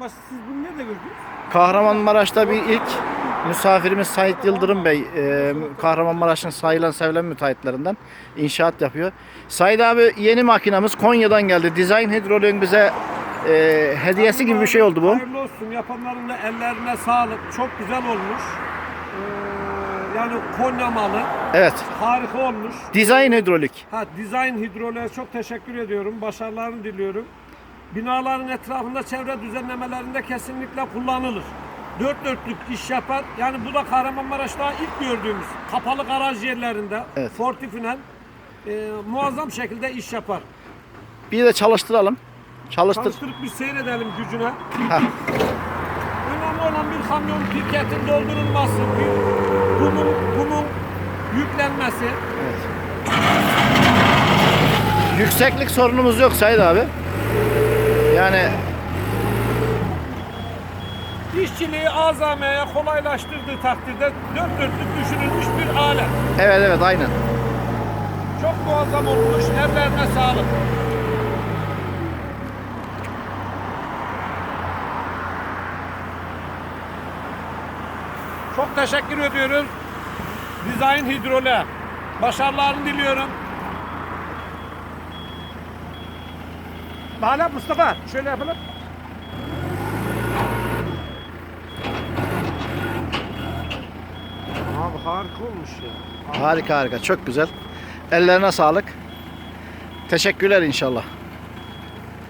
baş, siz bunu nerede gördünüz? Kahramanmaraş'ta bir ilk misafirimiz Sait Yıldırım Bey, e, Kahramanmaraş'ın sayılan sevilen müteahhitlerinden inşaat yapıyor. Sait abi yeni makinamız Konya'dan geldi. Design Hidrolik'in bize e, hediyesi gibi bir şey oldu bu. Hayırlı olsun. Yapanların da ellerine sağlık. Çok güzel olmuş. Ee, yani Konya malı. Evet. Harika olmuş. Design Hidrolik. Ha, Design Hidrolik'e çok teşekkür ediyorum. Başarılarını diliyorum. Binaların etrafında çevre düzenlemelerinde kesinlikle kullanılır. Dört dörtlük iş yapar. Yani bu da Kahramanmaraş'ta ilk gördüğümüz kapalı garaj yerlerinde Evet. fortifinen e, muazzam şekilde iş yapar. Bir de çalıştıralım. Çalıştır. Çalıştırıp bir seyredelim gücüne. Heh. Önemli olan bir kamyon pirketin doldurulması, bir kumun, kumun yüklenmesi. Yükseklik sorunumuz yok Sait abi. Yani İşçiliği azameye kolaylaştırdığı takdirde dört dörtlük düşünülmüş bir alet. evet evet aynen. Çok muazzam olmuş. Ellerine sağlık. Çok teşekkür ediyoruz. Design Hidrol'e. Başarılarını diliyorum. Hala Mustafa şöyle yapalım. Abi harika olmuş ya. Harika harika çok güzel. Ellerine sağlık. Teşekkürler inşallah.